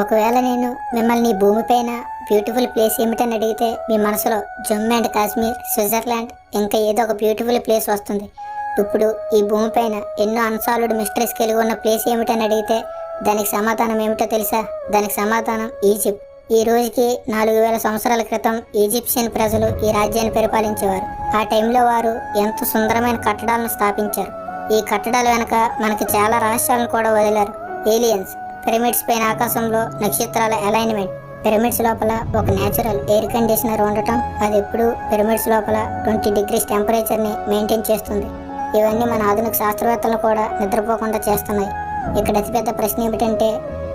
ఒకవేళ నేను మిమ్మల్ని భూమిపైన బ్యూటిఫుల్ ప్లేస్ ఏమిటని అడిగితే మీ మనసులో జమ్మూ అండ్ కాశ్మీర్ స్విట్జర్లాండ్ ఇంకా ఏదో ఒక బ్యూటిఫుల్ ప్లేస్ వస్తుంది. ఇప్పుడు ఈ భూమిపైన ఎన్నో అన్సాల్వ్డ్ మిస్టరీస్ కలిగి ఉన్న ప్లేస్ ఏమిటని అడిగితే దానికి సమాధానం ఏమిటో తెలుసా? దానికి సమాధానం ఈజిప్ట్. ఈ రోజుకి నాలుగు వేల సంవత్సరాల క్రితం ఈజిప్షియన్ ప్రజలు ఈ రాజ్యాన్ని పరిపాలించేవారు. ఆ టైంలో వారు ఎంతో సుందరమైన కట్టడాలను స్థాపించారు. ఈ కట్టడాల వెనక మనకి చాలా రహస్యాలను కూడా వదిలారు. ఏలియన్స్. పిరమిడ్స్ పైన ఆకాశంలో నక్షత్రాల అలైన్మెంట్ పిరమిడ్స్ లోపల ఒక నేచురల్ ఎయిర్ కండిషనర్ ఉండటం అది ఎప్పుడు పిరమిడ్స్ లోపల ట్వంటీ డిగ్రీస్ టెంపరేచర్ని మెయింటైన్ చేస్తుంది. ఇవన్నీ మన ఆధునిక శాస్త్రవేత్తలు కూడా నిద్రపోకుండా చేస్తున్నాయి. ఇక్కడ అతిపెద్ద ప్రశ్న ఏమిటంటే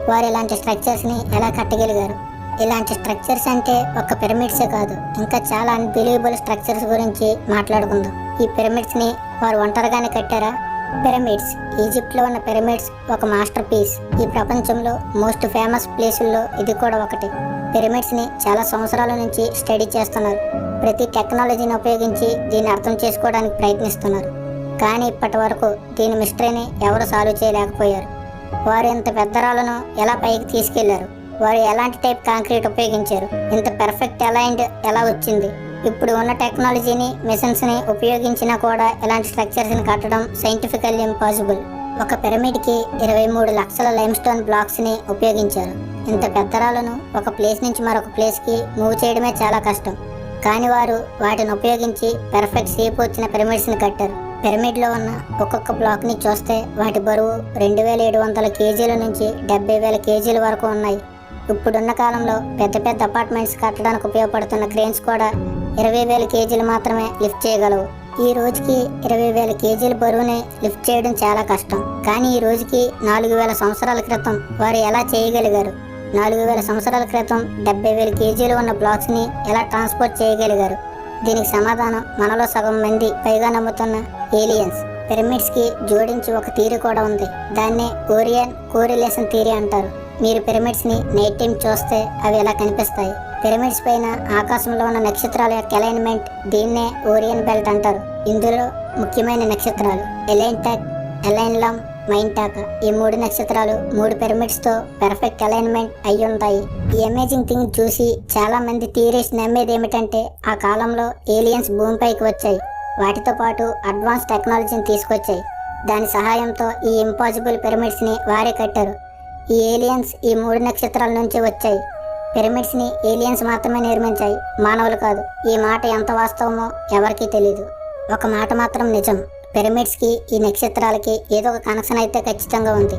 వారు ఇలాంటి స్ట్రక్చర్స్ని ఎలా కట్టగలిగారు? ఇలాంటి స్ట్రక్చర్స్ అంటే ఒక పిరమిడ్సే కాదు ఇంకా చాలా అన్బిలీవబుల్ స్ట్రక్చర్స్ గురించి మాట్లాడుకుందాం. ఈ పిరమిడ్స్ని వారు ఒంటరిగానే కట్టారా? పిరమిడ్స్ ఈజిప్ట్లో ఉన్న పిరమిడ్స్ ఒక మాస్టర్ పీస్ ఈ ప్రపంచంలో మోస్ట్ ఫేమస్ ప్లేసుల్లో ఇది కూడా ఒకటి. పిరమిడ్స్ని చాలా సంవత్సరాల నుంచి స్టడీ చేస్తున్నారు. ప్రతి టెక్నాలజీని ఉపయోగించి దీన్ని అర్థం చేసుకోవడానికి ప్రయత్నిస్తున్నారు. కానీ ఇప్పటి వరకు దీని మిస్టరీని ఎవరు సాల్వ్ చేయలేకపోయారు. వారు ఇంత పెద్ద రాళ్ళను ఎలా పైకి తీసుకెళ్ళారు? వారు ఎలాంటి టైప్ కాంక్రీట్ ఉపయోగించారు? ఇంత పెర్ఫెక్ట్ అలైన్డ్ ఎలా వచ్చింది? ఇప్పుడు ఉన్న టెక్నాలజీని మిషన్స్ని ఉపయోగించినా కూడా ఇలాంటి స్ట్రక్చర్స్ని కట్టడం సైంటిఫికల్లీ ఇంపాసిబుల్ ఒక పిరమిడ్కి ఇరవై మూడు లక్షల లైమ్ స్టోన్ బ్లాక్స్ని ఉపయోగించారు. ఇంత పెద్ద రాళ్ళను ఒక ప్లేస్ నుంచి మరొక ప్లేస్కి మూవ్ చేయడమే చాలా కష్టం. కానీ వారు వాటిని ఉపయోగించి పెర్ఫెక్ట్ షేప్ వచ్చిన పిరమిడ్స్ని కట్టారు. పిరమిడ్లో ఉన్న ఒక్కొక్క బ్లాక్ని చూస్తే వాటి బరువు రెండు వేల ఏడు వందల కేజీల నుంచి డెబ్బై వేల కేజీల వరకు ఉన్నాయి. ఇప్పుడున్న కాలంలో పెద్ద పెద్ద అపార్ట్మెంట్స్ కట్టడానికి ఉపయోగపడుతున్న క్రేన్స్ కూడా ఇరవై వేల కేజీలు మాత్రమే లిఫ్ట్ చేయగలవు. ఈ రోజుకి ఇరవై వేల కేజీల బరువుని లిఫ్ట్ చేయడం చాలా కష్టం. కానీ ఈ రోజుకి నాలుగు వేల సంవత్సరాల క్రితం వారు ఎలా చేయగలిగారు? నాలుగు వేల సంవత్సరాల క్రితం డెబ్బై వేల కేజీలు ఉన్న బ్లాక్స్ని ఎలా ట్రాన్స్పోర్ట్ చేయగలిగారు? దీనికి సమాధానం మనలో సగం మంది పైగా నమ్ముతున్న ఏలియన్స్. పిరమిడ్స్కి జోడించి ఒక థీరీ కూడా ఉంది. దాన్నే ఓరియన్ కోరిలేషన్ థీరీ అంటారు. మీరు పిరమిడ్స్ని నైట్ టైం చూస్తే అవి ఎలా కనిపిస్తాయి? పిరమిడ్స్ పైన ఆకాశంలో ఉన్న నక్షత్రాల యొక్క అలైన్మెంట్ దీన్నే ఓరియన్ బెల్ట్ అంటారు. ఇందులో ముఖ్యమైన నక్షత్రాలు ఎలైన్టాక్ ఎలైన్లామ్ మైంటాక ఈ మూడు నక్షత్రాలు మూడు పిరమిడ్స్తో పెర్ఫెక్ట్ అలైన్మెంట్ అయి ఉంటాయి. ఈ అమేజింగ్ థింగ్ చూసి చాలా మంది థియరీస్ నమ్మేది ఏమిటంటే ఆ కాలంలో ఏలియన్స్ భూమిపైకి వచ్చాయి. వాటితో పాటు అడ్వాన్స్ టెక్నాలజీని తీసుకొచ్చాయి. దాని సహాయంతో ఈ ఇంపాసిబుల్ పిరమిడ్స్ని వారే కట్టారు. ఈ ఏలియన్స్ ఈ మూడు నక్షత్రాల నుంచి వచ్చాయి. పిరమిడ్స్ని ఏలియన్స్ మాత్రమే నిర్మించాయి. మానవులు కాదు. ఈ మాట ఎంత వాస్తవమో ఎవరికీ తెలియదు ఒక మాట మాత్రం నిజం. పిరమిడ్స్కి ఈ నక్షత్రాలకి ఏదో ఒక కనెక్షన్ అయితే ఖచ్చితంగా ఉంది.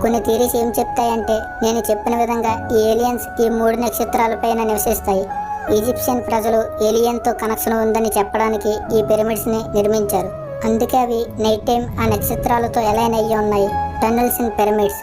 కొన్ని థీరీస్ ఏం చెప్తాయంటే నేను చెప్పిన విధంగా ఈ ఏలియన్స్ ఈ మూడు నక్షత్రాలపైన నివసిస్తాయి. ఈజిప్షియన్ ప్రజలు ఏలియన్తో కనెక్షన్ ఉందని చెప్పడానికి ఈ పిరమిడ్స్ని నిర్మించారు. అందుకే అవి నైట్ టైం ఆ నక్షత్రాలతో ఎలైన్ అయ్యి ఉన్నాయి. టన్నెల్స్ ఇన్ పిరమిడ్స్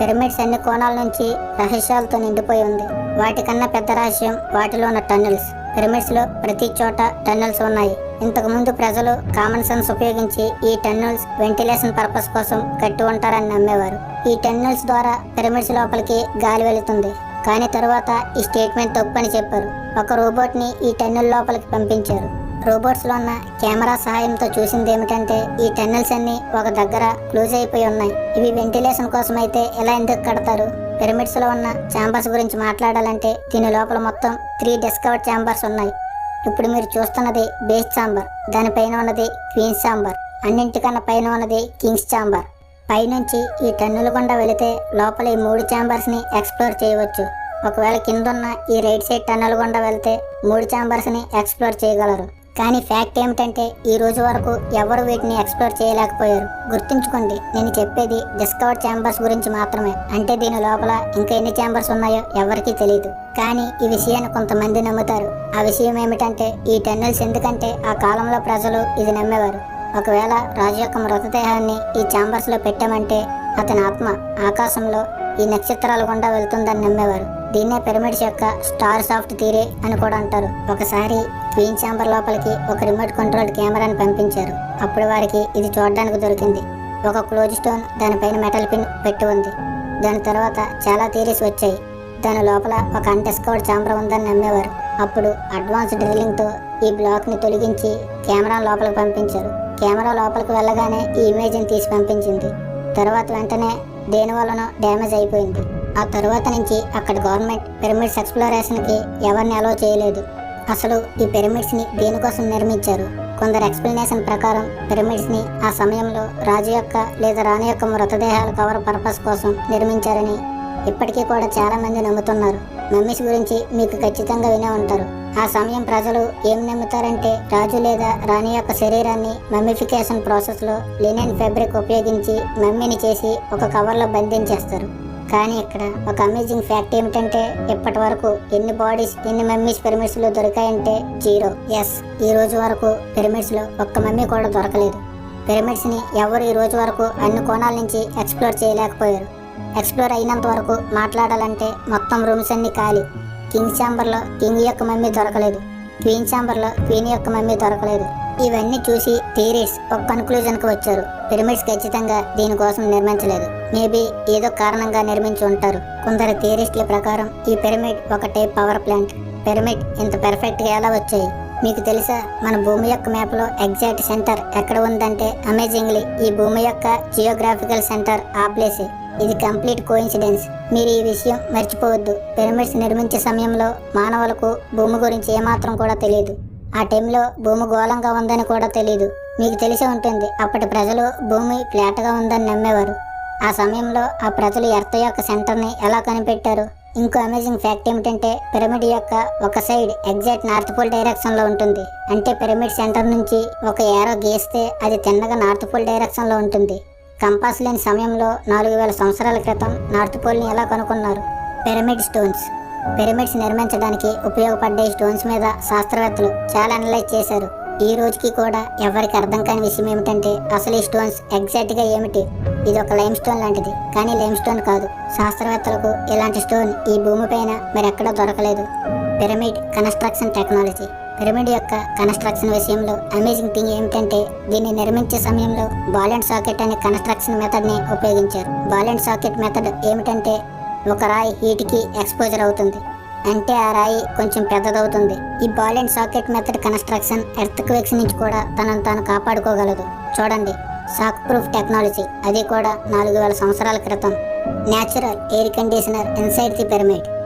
పిరమిడ్స్ అన్ని కోణాల నుంచి రహస్యాలతో నిండిపోయి ఉంది. వాటికన్నా పెద్ద రహస్యం వాటిలో ఉన్న టన్నెల్స్. పిరమిడ్స్లో ప్రతి చోట టన్నెల్స్ ఉన్నాయి. ఇంతకుముందు ప్రజలు కామన్ సెన్స్ ఉపయోగించి ఈ టన్నెల్స్ వెంటిలేషన్ పర్పస్ కోసం కట్టి ఉంటారని నమ్మేవారు. ఈ టన్నెల్స్ ద్వారా పిరమిడ్స్ లోపలికి గాలి వెళుతుంది. కానీ తరువాత ఈ స్టేట్మెంట్ తప్పని చెప్పారు. ఒక రోబోట్ని ఈ టన్నెల్ లోపలికి పంపించారు. రోబోట్స్లో ఉన్న కెమెరా సహాయంతో చూసింది ఏమిటంటే ఈ టన్నెల్స్ అన్నీ ఒక దగ్గర క్లోజ్ అయిపోయి ఉన్నాయి. ఇవి వెంటిలేషన్ కోసం అయితే ఎలా ఎందుకు కడతారు? పిరమిడ్స్లో ఉన్న ఛాంబర్స్ గురించి మాట్లాడాలంటే దీని లోపల మొత్తం త్రీ డిస్కవర్డ్ ఛాంబర్స్ ఉన్నాయి. ఇప్పుడు మీరు చూస్తున్నది బేస్ ఛాంబర్ దానిపైన ఉన్నది క్వీన్స్ ఛాంబర్ అన్నింటికన్నా పైన ఉన్నది కింగ్స్ ఛాంబర్ పైనుంచి ఈ టన్నుల గుండా వెళితే లోపల ఈ మూడు ఛాంబర్స్ని ఎక్స్ప్లోర్ చేయవచ్చు. ఒకవేళ కిందున్న ఈ రైట్ సైడ్ టన్నుల గుండా వెళ్తే మూడు ఛాంబర్స్ని ఎక్స్ప్లోర్ చేయగలరు. కానీ ఫ్యాక్ట్ ఏమిటంటే ఈ రోజు వరకు ఎవరు వీటిని ఎక్స్ప్లోర్ చేయలేకపోయారు. గుర్తుంచుకోండి నేను చెప్పేది డిస్కవర్ ఛాంబర్స్ గురించి మాత్రమే. అంటే దీని లోపల ఇంకా ఎన్ని ఛాంబర్స్ ఉన్నాయో ఎవరికీ తెలియదు కానీ ఈ విషయాన్ని కొంతమంది నమ్ముతారు. ఆ విషయం ఏమిటంటే ఈ టన్నెల్స్ ఎందుకంటే ఆ కాలంలో ప్రజలు ఇది నమ్మేవారు. ఒకవేళ రాజు యొక్క మృతదేహాన్ని ఈ చాంబర్స్లో పెట్టామంటే అతని ఆత్మ ఆకాశంలో ఈ నక్షత్రాల గుండా వెళ్తుందని నమ్మేవారు. దీన్నే పిరమిడ్స్ యొక్క స్టార్ సాఫ్ట్ థీరీ అని కూడా అంటారు. ఒకసారి క్వీన్ ఛాంబర్ లోపలికి ఒక రిమోట్ కంట్రోల్ కెమెరాను పంపించారు. అప్పుడు వారికి ఇది చూడడానికి దొరికింది. ఒక క్లోజ్ స్టోన్ దానిపైన మెటల్ పిన్ పెట్టి ఉంది. దాని తర్వాత చాలా థీరీస్ వచ్చాయి. దాని లోపల ఒక అన్డిస్కవర్డ్ ఛాంబర్ ఉందని నమ్మేవారు. అప్పుడు అడ్వాన్స్ డ్రిల్లింగ్తో ఈ బ్లాక్ని తొలగించి కెమెరా లోపలికి పంపించారు. కెమెరా లోపలికి వెళ్ళగానే ఈ ఇమేజ్ని తీసి పంపించింది. తర్వాత వెంటనే దేని వలన డ్యామేజ్ అయిపోయింది. ఆ తర్వాత నుంచి అక్కడ గవర్నమెంట్ పిరమిడ్స్ ఎక్స్ప్లోరేషన్కి ఎవరిని అలో చేయలేదు. అసలు ఈ పిరమిడ్స్ని దేనికోసం నిర్మించారు? కొందరు ఎక్స్ప్లెనేషన్ ప్రకారం పిరమిడ్స్ని ఆ సమయంలో రాజు యొక్క లేదా రాణి యొక్క మృతదేహాలు కవర్ పర్పస్ కోసం నిర్మించారని ఇప్పటికీ కూడా చాలామంది నమ్ముతున్నారు. మమ్మీస్ గురించి మీకు ఖచ్చితంగా వినే ఉంటారు. ఆ సమయం ప్రజలు ఏం నమ్ముతారంటే రాజు లేదా రాణి యొక్క శరీరాన్ని మమ్మిఫికేషన్ ప్రాసెస్లో లినెన్ ఫ్యాబ్రిక్ ఉపయోగించి మమ్మీని చేసి ఒక కవర్లో బంధించేస్తారు. కానీ ఇక్కడ ఒక అమేజింగ్ ఫ్యాక్ట్ ఏమిటంటే ఇప్పటి వరకు ఎన్ని బాడీస్ ఎన్ని మమ్మీస్ పిరమిడ్స్లో దొరికాయంటే జీరో. ఎస్ ఈ రోజు వరకు పిరమిడ్స్లో ఒక్క మమ్మీ కూడా దొరకలేదు. పిరమిడ్స్ని ఎవరు ఈ రోజు వరకు అన్ని కోణాల నుంచి ఎక్స్ప్లోర్ చేయలేకపోయారు. ఎక్స్ప్లోర్ అయినంత వరకు మాట్లాడాలంటే మొత్తం రూమ్స్ అన్ని ఖాళీ. కింగ్ చాంబర్లో కింగ్ యొక్క మమ్మీ దొరకలేదు. క్వీన్ చాంబర్లో క్వీన్ యొక్క మమ్మీ దొరకలేదు. ఇవన్నీ చూసి థీరీస్ ఒక కన్క్లూజన్కి వచ్చారు. పిరమిడ్స్ ఖచ్చితంగా దీనికోసం నిర్మించలేదు. మేబీ ఏదో కారణంగా నిర్మించి ఉంటారు. కొందరు థీరిస్ట్ల ప్రకారం ఈ పిరమిడ్ ఒక టైప్ పవర్ ప్లాంట్ పిరమిడ్ ఇంత పెర్ఫెక్ట్గా ఎలా వచ్చాయి? మీకు తెలుసా మన భూమి యొక్క మ్యాప్లో ఎగ్జాక్ట్ సెంటర్ ఎక్కడ ఉందంటే అమేజింగ్లీ ఈ భూమి యొక్క జియోగ్రాఫికల్ సెంటర్ ఆ ప్లేసే ఇది కంప్లీట్ కోఇన్సిడెన్స్. మీరు ఈ విషయం మర్చిపోవద్దు. పిరమిడ్స్ నిర్మించే సమయంలో మానవులకు భూమి గురించి ఏమాత్రం కూడా తెలియదు ఆ టైంలో భూమి గోళంగా ఉందని కూడా తెలియదు మీకు తెలిసి ఉంటుంది అప్పటి ప్రజలు భూమి ఫ్లాట్గా ఉందని నమ్మేవారు. ఆ సమయంలో ఆ ప్రజలు ఎర్త్ యొక్క సెంటర్ని ఎలా కనిపెట్టారు? ఇంకో అమేజింగ్ ఫ్యాక్ట్ ఏమిటంటే పిరమిడ్ యొక్క ఒక సైడ్ ఎగ్జాక్ట్ నార్త్ పోల్ డైరెక్షన్లో ఉంటుంది. అంటే పిరమిడ్ సెంటర్ నుంచి ఒక ఏరో గీస్తే అది తిన్నగా నార్త్ పోల్ డైరెక్షన్లో ఉంటుంది. కంపాస్ లేని సమయంలో నాలుగు వేల సంవత్సరాల క్రితం నార్త్ పోల్ని ఎలా కనుక్కున్నారు? పిరమిడ్ స్టోన్స్ పిరమిడ్స్ నిర్మించడానికి ఉపయోగపడ్డే స్టోన్స్ మీద శాస్త్రవేత్తలు చాలా అనలైజ్ చేశారు. ఈ రోజుకి కూడా ఎవరికి అర్థం కాని విషయం ఏమిటంటే అసలు ఈ స్టోన్స్ ఎగ్జాక్ట్గా ఏమిటి? ఇది ఒక లైమ్ స్టోన్ లాంటిది కానీ లైమ్ స్టోన్ కాదు. శాస్త్రవేత్తలకు ఇలాంటి స్టోన్ ఈ భూమిపైన మరెక్కడా దొరకలేదు. పిరమిడ్ కన్స్ట్రక్షన్ టెక్నాలజీ పిరమిడ్ యొక్క కన్స్ట్రక్షన్ విషయంలో అమేజింగ్ థింగ్ ఏమిటంటే దీన్ని నిర్మించే సమయంలో బాల్ అండ్ సాకెట్ అనే కన్స్ట్రక్షన్ మెథడ్ని ఉపయోగించారు. బాల్ అండ్ సాకెట్ మెథడ్ ఏమిటంటే ఒక రాయి హీట్కి ఎక్స్పోజర్ అవుతుంది. అంటే ఆ రాయి కొంచెం పెద్దదవుతుంది. ఈ ball and socket method construction earthquakes నుంచి కూడా తనను తాను కాపాడుకోగలదు. చూడండి షాక్ ప్రూఫ్ టెక్నాలజీ. అది కూడా నాలుగు వేల సంవత్సరాల క్రితం. Natural air conditioner inside the pyramid.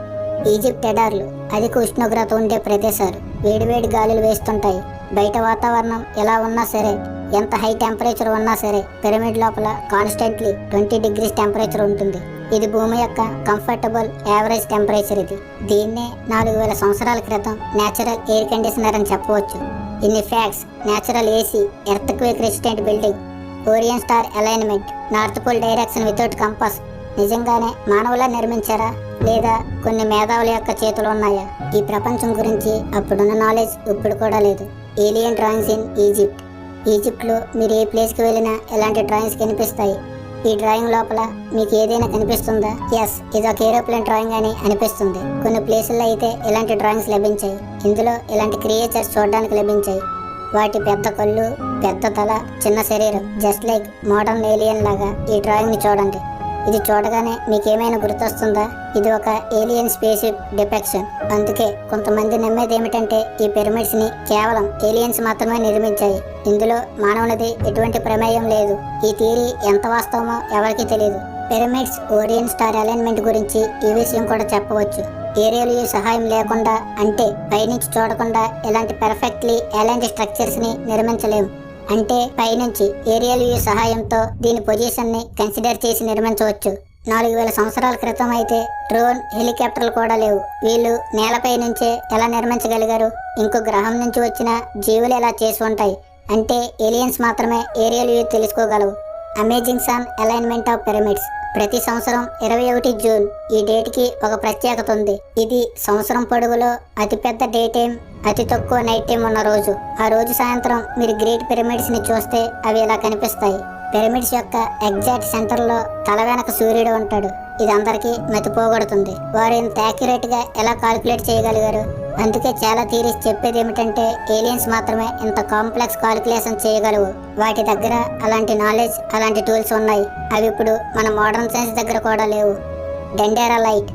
Egypt ఎడార్లు అధిక ఉష్ణోగ్రత ఉండే ప్రదేశాలు. వేడివేడి గాలులు వేస్తుంటాయి. బయట వాతావరణం ఎలా ఉన్నా సరే ఎంత హై టెంపరేచర్ ఉన్నా సరే పిరమిడ్ లోపల కాన్స్టెంట్లీ ట్వంటీ డిగ్రీస్ టెంపరేచర్ ఉంటుంది. ఇది భూమి యొక్క కంఫర్టబుల్ యావరేజ్ టెంపరేచర్ ఇది. దీన్నే నాలుగు వేల సంవత్సరాల క్రితం నేచురల్ ఎయిర్ కండిషనర్ అని చెప్పవచ్చు. ఇన్ని facts natural AC earthquake resistant building Orion star alignment north pole direction without compass నిజంగానే మానవులా నిర్మించారా? లేదా కొన్ని మేధావుల యొక్క చేతులు ఉన్నాయా? ఈ ప్రపంచం గురించి అప్పుడున్న నాలెడ్జ్ ఇప్పుడు కూడా లేదు. ఏలియన్ డ్రాయింగ్స్ ఇన్ ఈజిప్ట్ ఈజిప్ట్లో మీరు ఏ ప్లేస్కి వెళ్ళినా ఎలాంటి డ్రాయింగ్స్ కనిపిస్తాయి? ఈ డ్రాయింగ్ లోపల మీకు ఏదైనా కనిపిస్తుందా? ఎస్ ఇది ఒక ఏరోప్లేన్ డ్రాయింగ్ అని అనిపిస్తుంది. కొన్ని ప్లేసుల్లో అయితే ఇలాంటి డ్రాయింగ్స్ లభించాయి? ఇందులో ఇలాంటి క్రియేచర్స్ చూడడానికి లభించాయి? వాటి పెద్ద కళ్ళు పెద్ద తల చిన్న శరీరం జస్ట్ లైక్ మోడర్న్ ఏలియన్ లాగా ఈ డ్రాయింగ్ని చూడండి. ఇది చూడగానే మీకేమైనా గుర్తొస్తుందా? ఇది ఒక ఏలియన్ స్పేస్ డిపెక్షన్ అందుకే కొంతమంది నమ్మేది ఏమిటంటే ఈ పిరమిడ్స్ని కేవలం ఏలియన్స్ మాత్రమే నిర్మించాయి. ఇందులో మానవునిది ఎటువంటి ప్రమేయం లేదు. ఈ థియరీ ఎంత వాస్తవమో ఎవరికీ తెలియదు పిరమిడ్స్ ఓరియన్ స్టార్ అలైన్మెంట్ గురించి ఈ విషయం కూడా చెప్పవచ్చు. ఏరియాలు సహాయం లేకుండా అంటే పైనుంచి చూడకుండా ఇలాంటి పర్ఫెక్ట్లీ ఎలాంటి స్ట్రక్చర్స్ని నిర్మించలేము అంటే పైనుంచి ఏరియల్ వ్యూ సహాయంతో దీని పొజిషన్ని కన్సిడర్ చేసి నిర్మించవచ్చు. నాలుగు వేల సంవత్సరాల క్రితం అయితే డ్రోన్ హెలికాప్టర్లు కూడా లేవు. వీళ్ళు నేలపై నుంచే ఎలా నిర్మించగలిగారు? ఇంకో గ్రహం నుంచి వచ్చిన జీవులు ఎలా చేసి ఉంటాయి? అంటే ఏలియన్స్ మాత్రమే aerial view తెలుసుకోగలవు. Amazing sun alignment of pyramids ప్రతి సంవత్సరం ఇరవై ఒకటి జూన్ ఈ డేట్కి ఒక ప్రత్యేకత ఉంది. ఇది సంవత్సరం పొడవులో అతిపెద్ద డే టైం అతి తక్కువ నైట్ టైం ఉన్న రోజు. ఆ రోజు సాయంత్రం మీరు గ్రేట్ పిరమిడ్స్ని చూస్తే అవి ఇలా కనిపిస్తాయి. పిరమిడ్స్ యొక్క ఎగ్జాక్ట్ సెంటర్లో తల వెనక సూర్యుడు ఉంటాడు. ఇది అందరికీ మతిపోగొడుతుంది వారు ఇంత యాక్యురేట్గా ఎలా కాలిక్యులేట్ చేయగలిగారు? అందుకే చాలా థీరీస్ చెప్పేది ఏమిటంటే ఏలియన్స్ మాత్రమే ఇంత కాంప్లెక్స్ కాలిక్యులేషన్ చేయగలవు. వాటి దగ్గర అలాంటి నాలెడ్జ్ అలాంటి టూల్స్ ఉన్నాయి. అవి ఇప్పుడు మన మోడర్న్ సైన్స్ దగ్గర కూడా లేవు. డెండేరా లైట్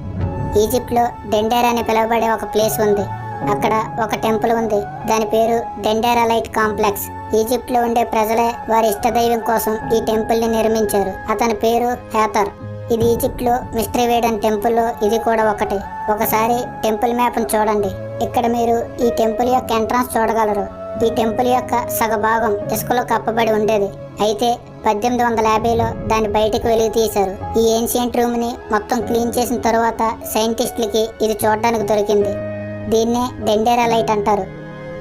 ఈజిప్ట్లో డెండేరా అని పిలువబడే ఒక ప్లేస్ ఉంది. అక్కడ ఒక టెంపుల్ ఉంది. దాని పేరు డెండేరా లైట్ కాంప్లెక్స్ ఈజిప్ట్లో ఉండే ప్రజలే వారి ఇష్టదైవం కోసం ఈ టెంపుల్ని నిర్మించారు. అతని పేరు హేతర్ ఇది ఈజిప్ట్లో మిస్టరీ వేడన్ టెంపుల్లో ఇది కూడా ఒకటి. ఒకసారి టెంపుల్ మ్యాప్ను చూడండి. ఇక్కడ మీరు ఈ టెంపుల్ యొక్క ఎంట్రన్స్ చూడగలరు. ఈ టెంపుల్ యొక్క సగ భాగం ఇసుకలో కప్పబడి ఉండేది. అయితే పద్దెనిమిది వందల యాభైలో దాన్ని బయటకు వెలుగు తీశారు. ఈ ఏన్షియంట్ రూమ్ని మొత్తం క్లీన్ చేసిన తర్వాత సైంటిస్టులకి ఇది చూడడానికి దొరికింది. దీన్నే డెండేరా లైట్ అంటారు.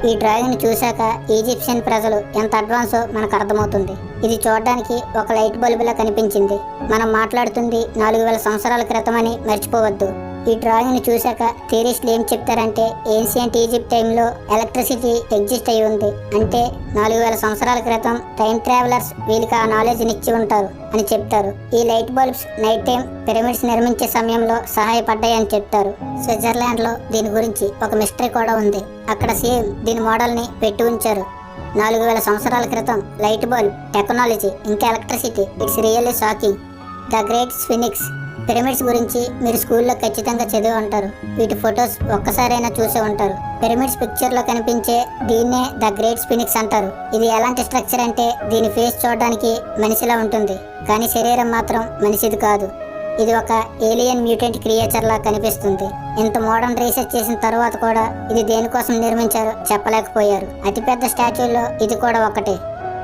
ఈ డ్రాయింగ్ని చూశాక ఈజిప్షియన్ ప్రజలు ఎంత అడ్వాన్సో మనకు అర్థమవుతుంది. ఇది చూడడానికి ఒక లైట్ బల్బులా కనిపించింది. మనం మాట్లాడుతుంది నాలుగు వేల సంవత్సరాల క్రితమని మర్చిపోవద్దు. ఈ డ్రాయింగ్ని చూశాక థియరిస్టులు ఏం చెప్తారంటే ఏన్షియంట్ ఈజిప్ట్ టైంలో ఎలక్ట్రిసిటీ ఎగ్జిస్ట్ అయి ఉంది. అంటే నాలుగు వేల సంవత్సరాల క్రితం టైం ట్రావెలర్స్ వీళ్ళకి ఆ నాలెడ్జ్ని ఇచ్చి ఉంటారు అని చెప్తారు. ఈ light bulbs night time pyramids నిర్మించే సమయంలో సహాయపడ్డాయని చెప్తారు. స్విట్జర్లాండ్లో దీని గురించి ఒక మిస్టరీ కూడా ఉంది. అక్కడ సేమ్ దీని మోడల్ని పెట్టి ఉంచారు. నాలుగు వేల సంవత్సరాల క్రితం లైట్ బల్బ్ టెక్నాలజీ ఇంకా electricity it's really shocking the great sphinx pyramids గురించి మీరు స్కూల్లో ఖచ్చితంగా చదివి ఉంటారు. వీటి ఫొటోస్ ఒక్కసారైనా చూసే ఉంటారు. పిరమిడ్స్ పిక్చర్లో కనిపించే దీన్నే ద గ్రేట్ స్పినిక్స్ అంటారు. ఇది ఎలాంటి స్ట్రక్చర్ అంటే దీని ఫేస్ చూడడానికి మనిషిలా ఉంటుంది. కానీ శరీరం మాత్రం మనిషిది కాదు. ఇది ఒక ఏలియన్ మ్యూటెంట్ క్రియేచర్లా కనిపిస్తుంది. ఇంత మోడర్న్ రీసెర్చ్ చేసిన తర్వాత కూడా ఇది దేనికోసం నిర్మించారో చెప్పలేకపోయారు. అతిపెద్ద స్టాచ్యూల్లో ఇది కూడా ఒకటే.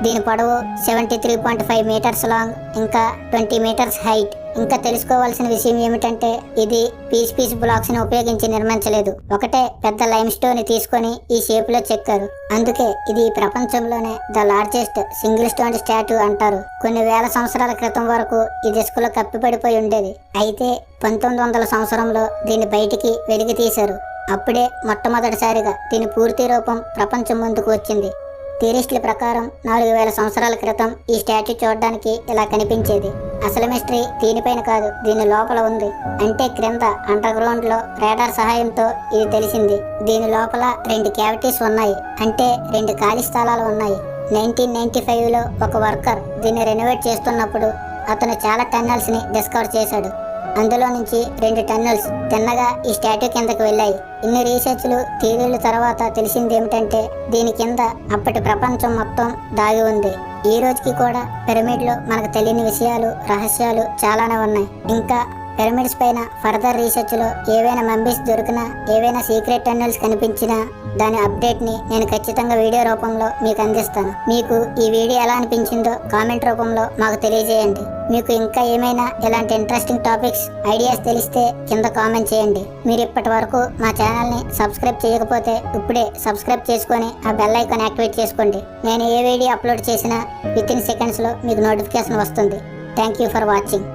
దీని పొడవు seventy three point five metres long ఇంకా ట్వంటీ మీటర్స్ హైట్ ఇంకా తెలుసుకోవాల్సిన విషయం ఏమిటంటే ఇది పీస్ పీస్ బ్లాక్స్ని ఉపయోగించి నిర్మించలేదు. ఒకటే పెద్ద లైమ్ స్టోన్ తీసుకొని ఈ షేప్లో చెక్కారు. అందుకే ఇది ప్రపంచంలోనే the largest single stone statue అంటారు. కొన్ని వేల సంవత్సరాల క్రితం వరకు ఇది ఇసుకలో కప్పిపడిపోయి ఉండేది. అయితే పంతొమ్మిది వందల సంవత్సరంలో దీన్ని బయటికి వెలికి తీశారు అప్పుడే మొట్టమొదటిసారిగా దీని పూర్తి రూపం ప్రపంచం ముందుకు వచ్చింది. థియరిస్టుల ప్రకారం నాలుగు వేల సంవత్సరాల క్రితం ఈ స్టాచ్యూ చూడడానికి ఇలా కనిపించేది. అసలు మిస్టరీ దీనిపైన కాదు దీని లోపల ఉంది. అంటే క్రింద అండర్ గ్రౌండ్లో రేడార్ సహాయంతో ఇది తెలిసింది. దీని లోపల రెండు క్యావిటీస్ ఉన్నాయి. అంటే రెండు ఖాళీ స్థలాలు ఉన్నాయి. నైన్టీన్ నైన్టీ ఫైవ్లో ఒక వర్కర్ దీన్ని రెనోవేట్ చేస్తున్నప్పుడు అతను చాలా టన్నల్స్ని డిస్కవర్ చేశాడు. అందులో నుంచి రెండు టన్నల్స్ తిన్నగా ఈ స్టాట్యూ కిందకు వెళ్ళాయి. ఇన్ని రీసెర్చ్లు థియరీల తర్వాత తెలిసింది ఏమిటంటే దీని కింద అప్పటి ప్రపంచం మొత్తం దాగి ఉంది. ఈ రోజుకి కూడా పిరమిడ్లో మనకు తెలియని విషయాలు రహస్యాలు చాలానే ఉన్నాయి. ఇంకా పిరమిడ్స్ పైన ఫర్దర్ రీసెర్చ్లో ఏవైనా మెంబీస్ దొరికినా ఏవైనా సీక్రెట్ టన్నెల్స్ కనిపించినా దాని అప్డేట్ని నేను ఖచ్చితంగా వీడియో రూపంలో మీకు అందిస్తాను. మీకు ఈ వీడియో ఎలా అనిపించిందో కామెంట్ రూపంలో మాకు తెలియజేయండి. మీకు ఇంకా ఏమైనా ఇలాంటి ఇంట్రెస్టింగ్ టాపిక్స్ ఐడియాస్ తెలిస్తే కింద కామెంట్ చేయండి. మీరు ఇప్పటి వరకు మా ఛానల్ని సబ్స్క్రైబ్ చేయకపోతే ఇప్పుడే సబ్స్క్రైబ్ చేసుకొని ఆ బెల్ ఐకాన్ యాక్టివేట్ చేసుకోండి. నేను ఏ వీడియో అప్లోడ్ చేసినా విత్ ఇన్ సెకండ్స్లో మీకు నోటిఫికేషన్ వస్తుంది. Thank you for watching.